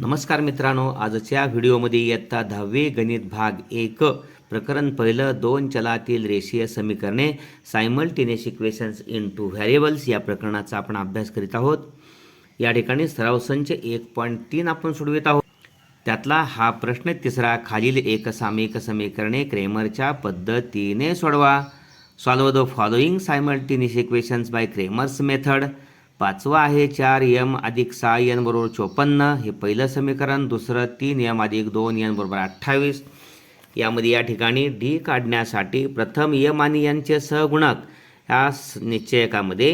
नमस्कार मित्रांनो आजच्या व्हिडिओमध्ये इयत्ता दहावी गणित भाग एक प्रकरण पहिलं दोन चलातील रेषीय समीकरणे simultaneous equations in two variables या प्रकरणाचा आपण अभ्यास करीत आहोत या ठिकाणी सराव संच एक पॉईंट तीन आपण सोडवित आहोत त्यातला हा प्रश्न तिसरा खालील एकसामिक समीकरणे क्रेमरच्या पद्धतीने सोडवा solve the following simultaneous equations by Cramer's method पाचवा आहे चार यम अधिक सहा एन बरोबर चोपन्न हे पहिलं समीकरण दुसरं तीन यम अधिक दोन एन बरोबर अठ्ठावीस यामध्ये या ठिकाणी डी काढण्यासाठी प्रथम यम आणि यांचे सहगुणक या निश्चयकामध्ये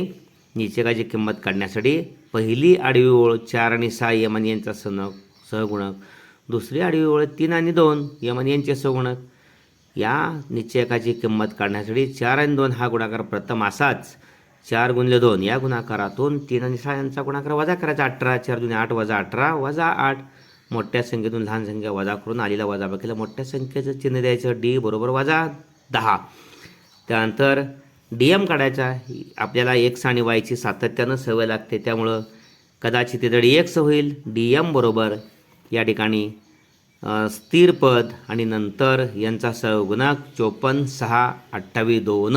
निश्चयकाची किंमत काढण्यासाठी पहिली आडवी ओळ चार आणि सहा यम आणि यांचा सन सहगुणक दुसरी आडवी ओळ तीन आणि दोन यम आणि यांचे सहगुणक या निश्चयकाची किंमत काढण्यासाठी चार आणि दोन हा गुणाकार प्रथम असाच चार गुणले दोन या गुणाकारातून तीन आणि सहा यांचा गुणाकार वजा करायचा अठरा चार जुने आठ वजा अठरा वजा आठ मोठ्या संख्येतून लहान संख्या वजा करून आलेला वजा बघितलं मोठ्या संख्येचं चिन्ह द्यायचं डी बरोबर वजा दहा त्यानंतर डी एम काढायचा आपल्याला एक्स आणि वायची सातत्यानं सवय लागते त्यामुळं कदाचित तिथं डी एक्स होईल डी एम बरोबर या ठिकाणी स्थिर पद आणि नंतर यांचा सहगुणाक चोपन्न सहा अठ्ठावीस दोन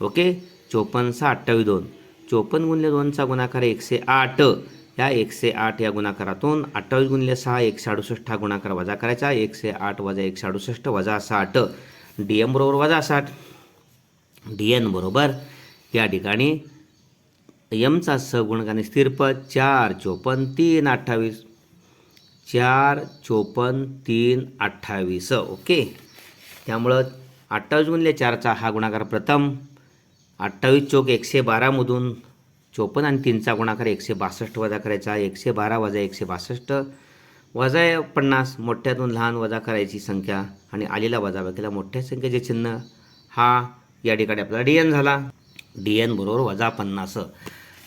ओके चोपन्न सहा अठ्ठावीस दोन चोपन्न गुणले दोनचा गुणाकार एकशे आठ या एकशे आठ या गुणाकारातून अठ्ठावीस गुणले सहा एकशे अडुसष्ट हा गुणाकार वजा करायचा एकशे आठ वजा एकशे अडुसष्ट वजा साठ डी एम बरोबर वजा साठ डी एन बरोबर या ठिकाणी यमचा सगुणकाने स्थिरपद चार चोपन्न तीन अठ्ठावीस चार चोपन्न तीन अठ्ठावीस ओके त्यामुळं अठ्ठावीस गुणले चारचा हा गुणाकार प्रथम अठ्ठावीस चौक एकशे बारामधून चोपन्न आणि तीनचा गुणाकार एकशे बासष्ट वजा करायचा एकशे बारा वजा एकशे बासष्ट वजा पन्नास मोठ्यातून लहान वजा करायची संख्या आणि आलेला वजाबाकीला केला मोठ्या संख्येचे चिन्ह हा या ठिकाणी आपला डी एन झाला डी एन बरोबर वजा पन्नास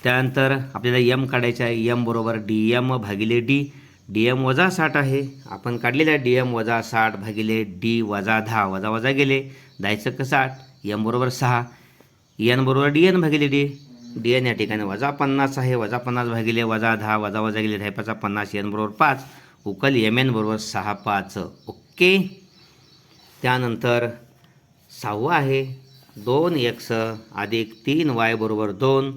त्यानंतर आपल्याला यम काढायचं आहे यम बरोबर डी एम भागिले डी डी एम वजा साठ आहे आपण काढलेला डी एम वजा साठ भागिले डी वजा दहा वजा वजा गेले दहाचं कसाठ आठ यम बरोबर सहा एन बरोबर डी एन भागिले डी डी एन या ठिकाणी वजा पन्नास आहे वजा पन्नास भागिले वजा दहा वजा वजा गेले दहा पाचा पन्नास एन बरोबर पाच उकल एम एन बरोबर सहा पाच ओके त्यानंतर सहावा आहे दोन एक्स अधिक तीन वाय बरोबर दोन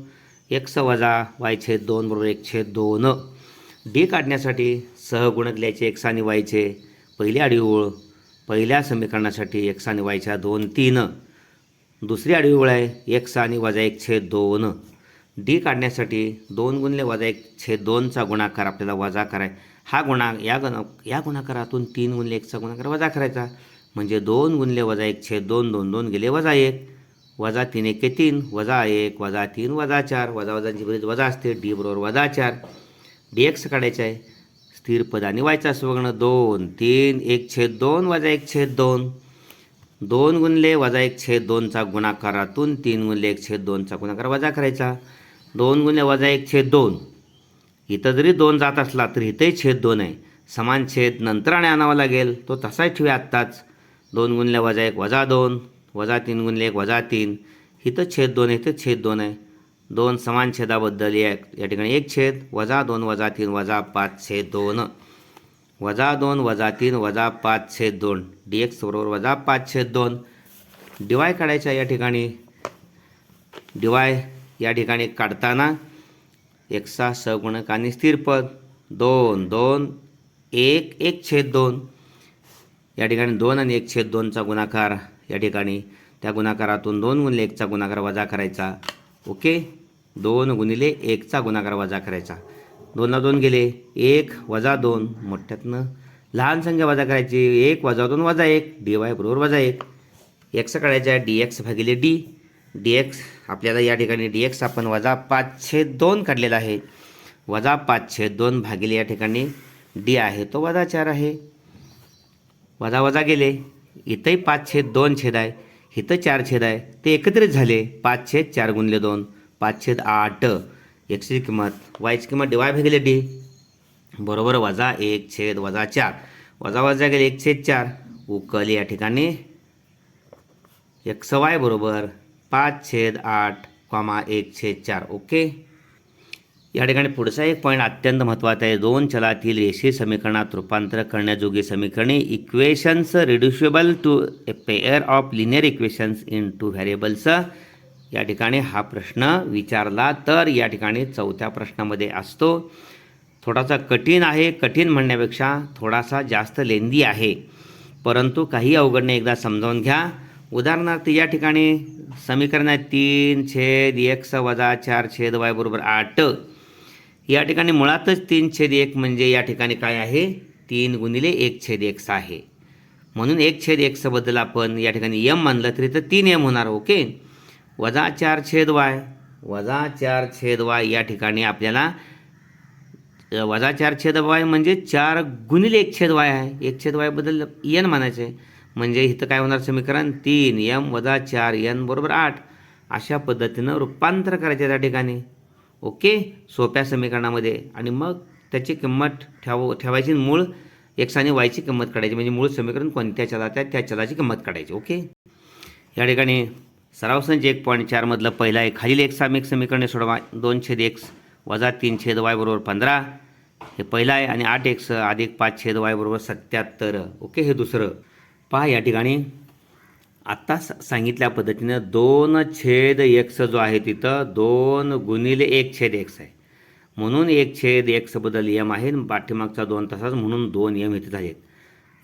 एक्स वजा वाय छेद दोन बरोबर एक छेद दोन डी काढण्यासाठी सहगुणक लिहायचे एक्स आणि वायचे पहिली आडी ओळ पहिल्या समीकरणासाठी एक्स आणि वायच्या दोन तीन दुसरी आडवी ओळ आहे एक आणि वजा एक छेद दोन डी काढण्यासाठी दोन गुणले वजा एक छेद दोनचा गुणाकार आपल्याला वजा कराय हा गुणा या गुणा या गुणाकारातून तीन गुणले एकचा गुणाकार वजा करायचा म्हणजे दोन गुणले वजा एक छेद दोन दोन दोन गेले वजा एक वजा तीन एके तीन वजा एक वजा तीन वजा चार वजा वजांची बरीच वजा असते डी बरोबर वजा चार डी एक्स काढायचं आहे स्थिर पदाने वायचा सुवर्ण दोन तीन एक छेद दोन वजा एक छेद दोन दोन गुणले वजा एक छेद दोनचा गुणाकारातून तीन गुणले एक छेद दोनचा गुणाकार वजा करायचा दोन गुणले वजा एक छेद दोन इथं जरी दोन जात असला तरी इथंही छेद दोन आहे समान छेद नंतर आणि आणावा लागेल तो तसाच ठेवूया आत्ताच दोन गुणले वजा एक वजा दोन वजा तीन गुणले एक वजा तीन इथं छेद दोन आहे इथं छेद दोन आहे दोन समान छेदाबद्दल एक या ठिकाणी एक छेद वजा दोन वजा तीन वजा पाच छेद दोन वजा दोन वजा तीन वजा पाच छेद दोन डी एक्स बरोबर वजा पाच छेद दोन डिवाय काढायच्या या ठिकाणी डिवाय या ठिकाणी काढताना एक्सा सगुणक आणि स्थिरपद दोन दोन एक एक छेद दोन या ठिकाणी दोन आणि एक छेद दोनचा गुणाकार या ठिकाणी त्या गुणाकारातून दोन गुणिले एकचा गुणाकार वजा करायचा ओके दोन गुणिले एकचा गुणाकार वजा करायचा दोनला दोन गेले एक वजा दोन मोठ्यातनं लहान संख्या वजा करायची एक वजा दोन वजा एक डी वाय बरोबर वजा एक एक्स काढायच्या डी एक्स भागिले डी डी एक्स आपल्याला या ठिकाणी डी एक्स आपण वजा पाचशे दोन काढलेला आहे वजा पाचशे दोन भागिले या ठिकाणी डी आहे तो वजा चार आहे वजा वजा गेले इथंही पाच छेद दोन छेद आहे इथं चार छेद आहे ते एकत्रित झाले पाच छेद चार गुणले दोन पाच छेद आठ एक्सची किंमत वायची किंमत डी वाय डी बरोबर वजा एक छेद वजा चार वजा वजा गेले एक छेद चार उकल या ठिकाणी एक्स वाय बरोबर पाच छेद आठ कॉमा एक छेद चार ओके या ठिकाणी पुढचा एक पॉईंट अत्यंत महत्त्वाचा आहे दोन चलातील रेषीय समीकरणात रूपांतर करण्याजोगी समीकरणे equations reducible to a pair of linear equations in two variables या ठिकाणी हा प्रश्न विचारला तर या ठिकाणी चौथ्या प्रश्नामध्ये असतो थोडासा कठीण आहे कठीण म्हणण्यापेक्षा थोडासा जास्त लेंदी आहे परंतु काही नाही एकदा समजावून घ्या उदाहरणार्थ या ठिकाणी समीकरण आहे तीन छेद एक्स वजा चार छेद वाय बरोबर आठ या ठिकाणी मुळातच तीन छेद एक म्हणजे या ठिकाणी काय आहे तीन गुणिले एक छेद एक्स आहे म्हणून एक छेद एक्सबद्दल आपण या ठिकाणी यम मानलं तरी तर तीन एम होणार ओके वजा चार छेद वाय वजा चार छेद वाय या ठिकाणी आपल्याला वजा चार छेद वाय म्हणजे चार गुणिले एक छेद वाय आहे एक छेद वायबद्दल यन मानायचे म्हणजे इथं काय होणार समीकरण तीन यम वजा चार यन बरोबर आठ अशा पद्धतीनं रूपांतर करायचे त्या ठिकाणी ओके सोप्या समीकरणामध्ये आणि मग त्याची किंमत ठेव ठेवायची मूळ एक्स आणि वायची किंमत काढायची म्हणजे मूळ समीकरण कोणत्या चलात त्या चलाची किंमत काढायची ओके या ठिकाणी सराव संच एक पॉईंट चारमधलं पहिलं आहे खालील एक सामिक समीकरणे सोडवा दोन छेद एक्स वजा तीन छेद वाय बरोबर पंधरा हे पहिलं आहे आणि आठ एक्स अधिक पाच छेद वाय बरोबर सत्याहत्तर ओके हे दुसरं पहा या ठिकाणी आत्ता सांगितल्या पद्धतीनं दोन छेद एक्स जो आहे तिथं दोन गुणिले एक छेद एक्स आहे म्हणून एक छेद एक्सबद्दल यम आहे पाठीमागचा दोन तासाच म्हणून दोन यम इथे झालेत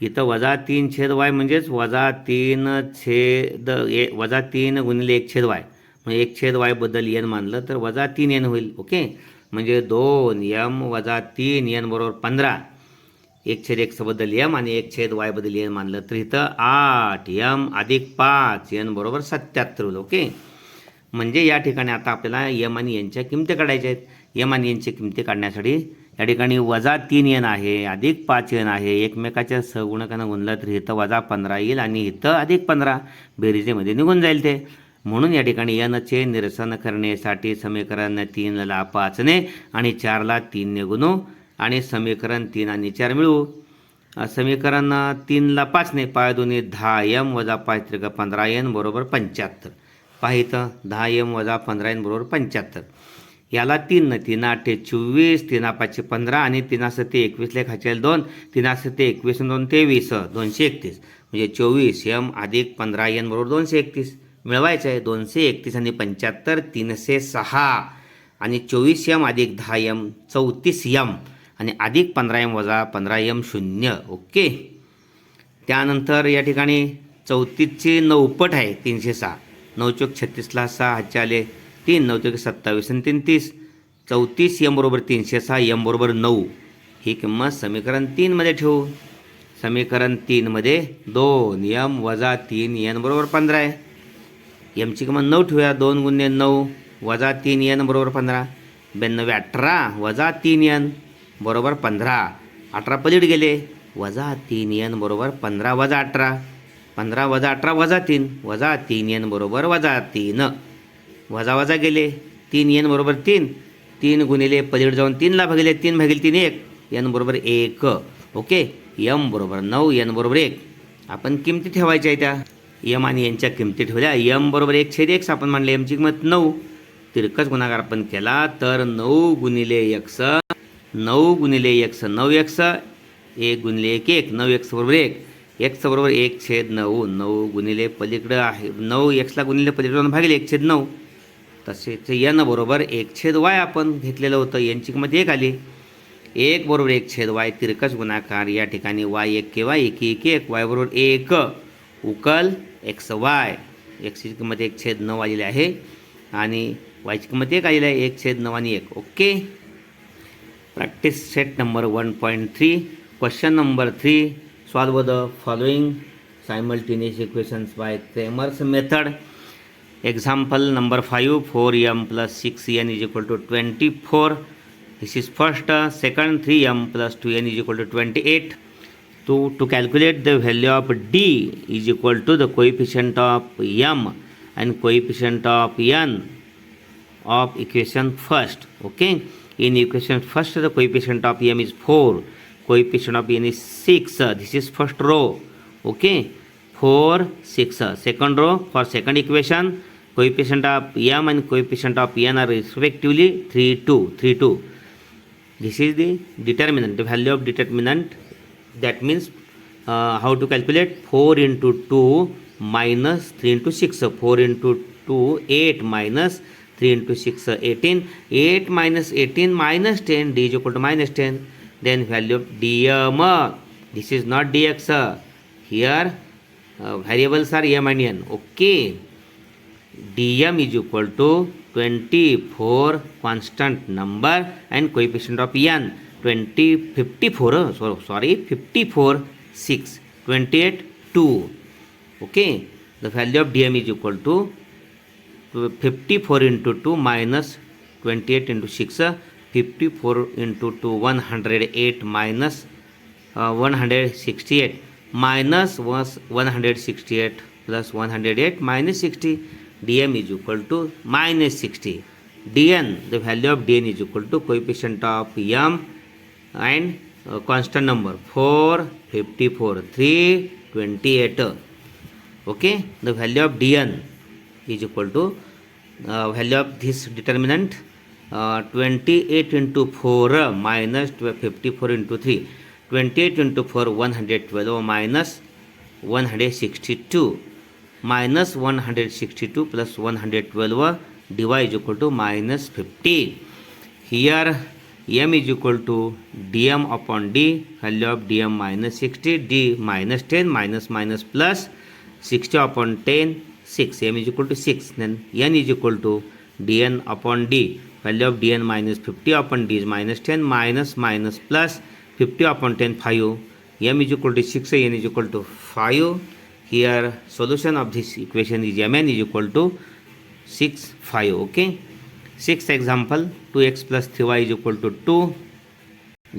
इथं वजा तीन छेद वाय म्हणजेच वजा तीन छेद ए वजा तीन गुणिले एक छेद वाय म्हणजे एक छेद वायबद्दल एन मानलं तर वजा तीन एन होईल ओके म्हणजे दोन यम वजा तीन एन बरोबर पंधरा एक छेद एक एक्सबद्दल यम आणि एक छेद वायबद्दल एन मानलं तर इथं आठ यम अधिक पाच एन बरोबर सत्याहत्तर होईल ओके म्हणजे या ठिकाणी आता आपल्याला यम आणि यांच्या किमती काढायच्या आहेत यम आणि यांच्या किमती काढण्यासाठी या ठिकाणी वजा तीन येण आहे अधिक पाच येण आहे एकमेकाच्या सगुणकानं गुणलं तर इथं वजा पंधरा येईल आणि इथं अधिक पंधरा बेरीजेमध्ये निघून जाईल ते म्हणून या ठिकाणी यनचे निरसन करण्यासाठी समीकरण तीनला पाचने आणि चारला तीनने गुणू आणि समीकरण तीन आणि चार मिळवू समीकरण तीनला पाचने पाय दोन्ही दहा एम वजा पाच त्रिक पंधरा एन बरोबर पंच्याहत्तर पाहितं दहा एम वजा पंधरा एन बरोबर पंच्याहत्तर याला तीन न तिना अठ्ठे चोवीस तिना पाचशे पंधरा आणि तिना सत्ते एकवीस लेख दोन तिना सत्ते एकवीस दोन तेवीस दोनशे एकतीस म्हणजे चोवीस एम अधिक पंधरा एन बरोबर दोनशे एकतीस मिळवायचं आहे दोनशे एकतीस आणि पंच्याहत्तर तीनशे सहा आणि चोवीस एम अधिक दहा एम चौतीस एम आणि अधिक पंधरा एम वजा पंधरा एम शून्य ओके त्यानंतर या ठिकाणी चौतीसचे नऊपट आहे तीनशे सहा नऊ चौक छत्तीसला सहा आले तीन नऊ ते सत्तावीस आणि तीन तीस चौतीस यम बरोबर तीनशे सहा यम बरोबर नऊ ही किंमत समीकरण तीनमध्ये ठेवू समीकरण तीनमध्ये दोन यम वजा तीन एन बरोबर पंधरा आहे यमची किंमत नऊ ठेवूया दोन गुन्हे नऊ वजा तीन एन बरोबर पंधरा ब्याण्णव अठरा वजा तीन एन बरोबर पंधरा अठरा पलीट गेले वजा तीन एन बरोबर पंधरा वजा अठरा पंधरा वजा अठरा वजा तीन वजा तीन एन बरोबर वजा तीन वजा वजा गेले तीन येन बरोबर तीन तीन गुणिले पलीकडे जाऊन तीनला भागिले तीन भागिले तीन एक येन बरोबर एक ओके यम बरोबर नऊ एन बरोबर एक आपण किमती ठेवायच्या आहे त्या यम आणि यांच्या किमती ठेवल्या यम बरोबर एक छेद एक्स आपण मांडले यमची किंमत नऊ तिरकच गुणाकार आपण केला तर नऊ गुणिले एक्स नऊ गुणिले स नऊ एक स एक गुणिले एक एक नऊ एक्स बरोबर एक एक्स बरोबर एक छेद नऊ नऊ गुणिले पलीकडं आहे नऊ एक्सला गुणिले पलीकडे भागिले एक छेद नऊ तसेच यन बरोबर एक छेद वाय आपण घेतलेलं होतं यांची किंमत एक आली एक बरोबर एक छेद वाय तिरकस गुणाकार या ठिकाणी वाय एक के वाय एक एक एक वाय बरोबर एक उकल एक्स वाय एक्सची किंमत एक छेद नऊ आलेली आहे आणि वायची किंमत एक आलेली आहे एक छेद नऊ आणि एक okay practice set number one point three question number three solve the following simultaneous equations by Cramer's method Example number 5, 4m plus 6n is equal to 24. This is first, second 3m plus 2n is equal to 28. To calculate the value of d is equal to the coefficient of m and coefficient of n of equation first. Okay, in equation first the coefficient of m is 4, coefficient of n is 6. This is first row. Okay, 4, 6. Second row for second equation Coefficient of M and Coefficient of N are respectively 3, 2, 3, 2. this is the determinant the value of determinant that means uh, how to calculate 4 into 2 minus 3 into 6 4 into 2 8 minus 3 into 6 18 8 minus 18 minus 10 d is equal to minus 10 then value of dm this is not dx here uh, variables are m and n okay dm is equal to 24 constant number and coefficient of n 20 54 uh, so, sorry 54 6 28 2 okay the value of dm is equal to 54 into 2 minus 28 into 6 uh, 54 into 2 108 minus uh, 168 minus was 168 plus 108 minus 60 dm is equal to minus 60 dn the value of dn is equal to coefficient of m and constant number 4 54 3 28 okay the value of dn is equal to uh, value of this determinant uh, 28 into 4 minus 54 into 3 28 into 4 112 minus 162 minus one hundred sixty two plus one hundred twelve D Y is equal to minus fifty here M is equal to D M upon D value of D M minus sixty D minus ten minus minus plus sixty upon ten six M is equal to six then N is equal to D N upon D value of D N minus fifty upon D is minus ten minus minus plus fifty upon ten five M is equal to six N is equal to five here solution of this equation is mn is equal to 6 5 okay sixth example 2x plus 3y is equal to 2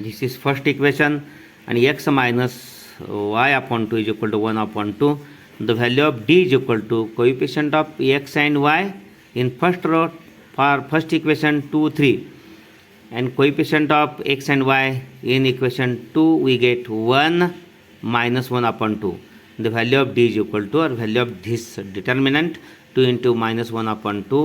this is first equation and x minus y upon 2 is equal to 1 upon 2 the value of d is equal to coefficient of x and y in first row for first equation 2 3 and coefficient of x and y in equation 2 we get 1 minus 1 upon 2 the value of d is equal to or value of this determinant 2 into minus 1 upon 2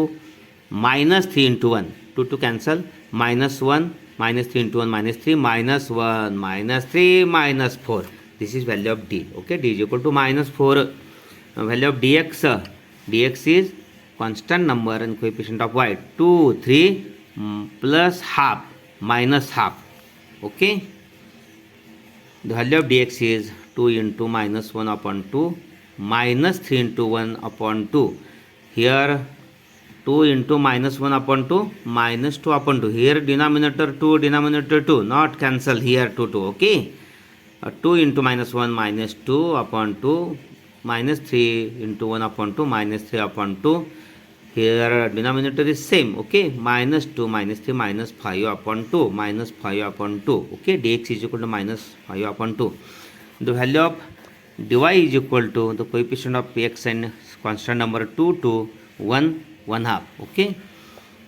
minus 3 into 1 2 to cancel minus 1 minus 3 into 1 minus 3 minus 1 minus 3 minus 4 this is value of d okay d is equal to minus 4 uh, value of dx uh, dx is constant number and coefficient of y 2 3 mm, plus half minus half okay the value of dx is 2 into minus 1 upon 2, minus 3 into 1 upon 2 here 2 into minus 1 upon 2 minus 2 upon 2 here denominator 2 denominator 2 not cancel here 2 2 okay uh, 2 into minus 1 minus 2 upon 2 minus 3 into 1 upon 2 minus 3 upon 2 here denominator is same okay minus 2 minus 3 minus 5 upon 2 minus 5 upon 2 okay dx is equal to minus 5 upon 2 the value of dy is equal to the coefficient of x and constant number 2 to 1 1 half okay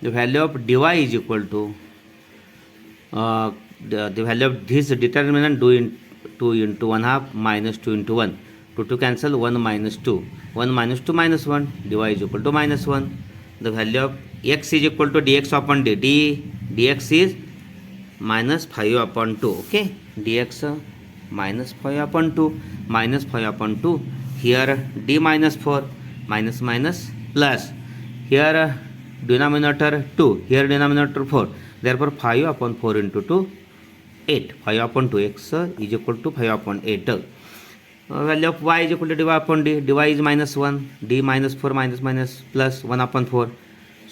the value of dy is equal to uh, the, the value of this determinant 2 in 2 into 1 half minus 2 into 1 2 to cancel 1 minus 2 1 minus 2 minus 1 dy is equal to minus 1 the value of x is equal to dx upon d, d dx is minus 5 upon 2 okay dx minus 5 upon 2 minus 5 upon 2 here d minus 4 minus minus plus here uh, denominator 2 here denominator 4 therefore 5 upon 4 into 2 8 5 upon 2 x is equal to 5 upon 8 value of y is equal to dy upon d dy is minus 1 d minus 4 minus minus plus 1 upon 4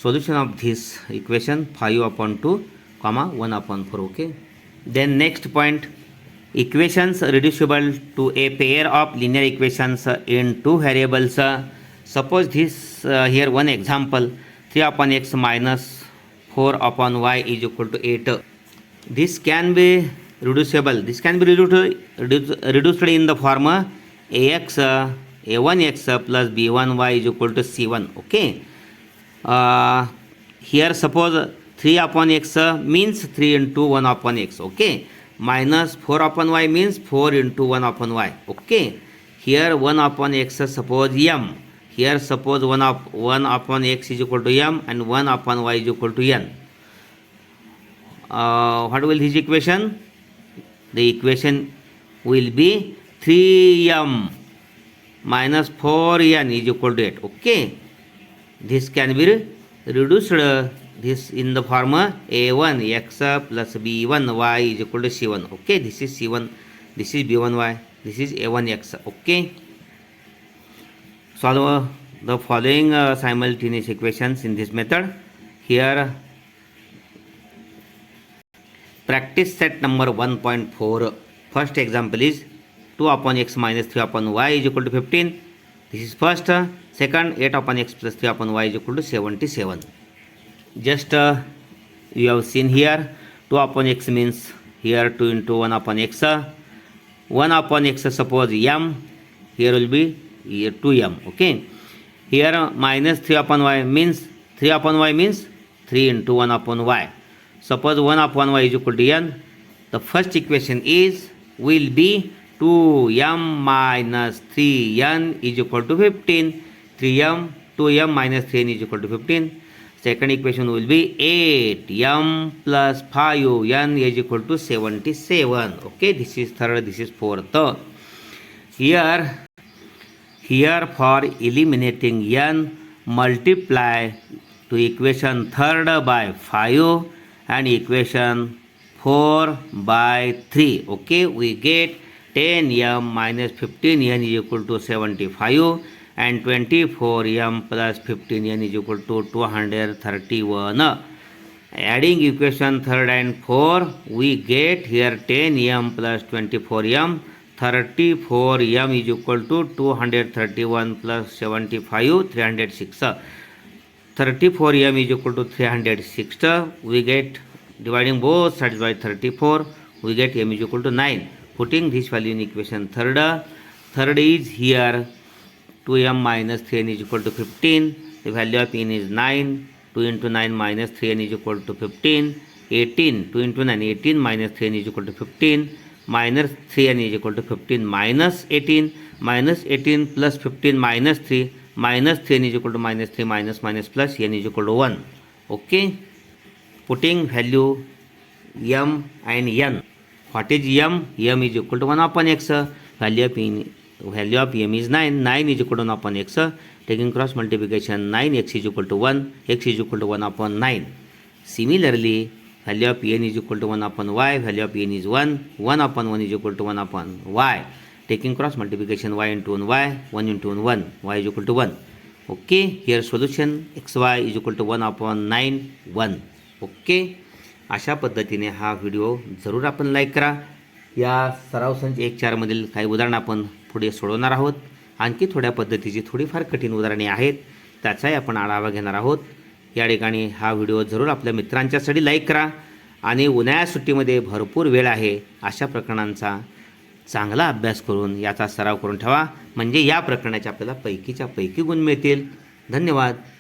solution of this equation 5 upon 2 comma 1 upon 4 okay then next point equations reducible to a pair of linear equations in two variables suppose this uh, here one example 3 upon x minus 4 upon y is equal to 8 this can be reducible this can be reduced, reduced, in the form ax uh, a1x plus b1y is equal to c1 okay uh, here suppose 3 upon x means 3 into 1 upon x okay minus 4 upon y means 4 into 1 upon y okay here 1 upon x suppose m here suppose 1 up 1 upon x is equal to m and 1 upon y is equal to n uh, what will this equation the equation will be 3m minus 4n is equal to 8 okay this can be reduced this in the form a1 x plus b1 y is equal to c1 okay this is c1 this is b1 y this is a1 x okay solve the following uh, simultaneous equations in this method here practice set number 1.4 first example is 2 upon x minus 3 upon y is equal to 15 this is first second 8 upon x plus 3 upon y is equal to 77 just uh, you have seen here 2 upon x means here 2 into 1 upon x uh, 1 upon x uh, suppose m here will be here 2m okay here uh, minus 3 upon y means 3 upon y means 3 into 1 upon y suppose 1 upon y is equal to n the first equation is will be 2m minus 3n is equal to 15 3m 2m minus 3n is equal to 15 Second equation will be 8 m plus 5 n is equal to 77. Okay, this is third, this is fourth. Here for eliminating n, multiply to equation third by 5 and equation 4 by 3. Okay, we get 10m minus 15n is equal to 75 and 24m plus 15n is equal to 231. Adding equation 3 and 4, we get here 10m plus 24m. 34m is equal to 231 plus 75, 306. 34m is equal to 306. We get, dividing both sides by 34, we get m is equal to 9. Putting this value in equation third. Third is here 2m minus 3n is equal to 15. The value of n is 9. 2 into 9 minus 3n is equal to 15. 18. 2 into 9, 18 minus 3n is equal to 15. Minus 3n is equal to 15 minus 18. Minus 18 plus 15 minus 3. Minus 3n is equal to minus 3 minus minus plus n is equal to 1. Okay. Putting value m and n. What is m? M is equal to 1 upon x. Value of n value of M is nine nine is equal one upon X taking cross multiplication nine X is equal to one X is equal to one upon nine similarly value of N is equal to one upon Y value of N is one one upon one is equal to one upon Y taking cross multiplication Y into one Y one into one one Y is equal to one okay here solution X Y is equal to one upon nine one okay अशा पद्धतीने हा video जरूर आपण like करा या सराव संच एक चारमधील काही उदाहरणं आपण पुढे सोडवणार आहोत आणखी थोड्या पद्धतीची थोडीफार कठीण उदाहरणे आहेत त्याचाही आपण आढावा घेणार आहोत या ठिकाणी हा व्हिडिओ जरूर आपल्या मित्रांच्यासाठी लाईक करा आणि उन्हाळ्या सुट्टीमध्ये भरपूर वेळ आहे अशा प्रकरणांचा चांगला अभ्यास करून याचा सराव करून ठेवा म्हणजे या प्रकरणाच्या आपल्याला पैकीच्या पैकी गुण मिळतील धन्यवाद